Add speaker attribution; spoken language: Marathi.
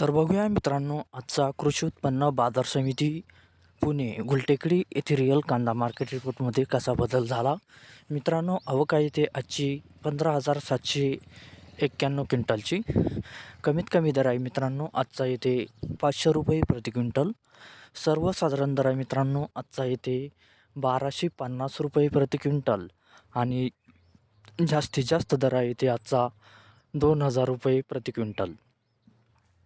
Speaker 1: तर बघूया मित्रांनो आजचा कृषी उत्पन्न बाजार समिती पुणे गुलटेकडी येथे रिअल कांदा मार्केट रिपोर्टमध्ये कसा बदल झाला? मित्रांनो अवका येथे आजची पंधरा हजार सातशे एक्क्याण्णव क्विंटलची. कमीत कमी दर आहे मित्रांनो आजचा येथे पाचशे रुपये प्रति क्विंटल. सर्वसाधारण दर आहे मित्रांनो आजचा येथे बाराशे पन्नास रुपये प्रति क्विंटल. आणि जास्तीत जास्त दर आहे येथे आजचा दोन हजार रुपये प्रति क्विंटल.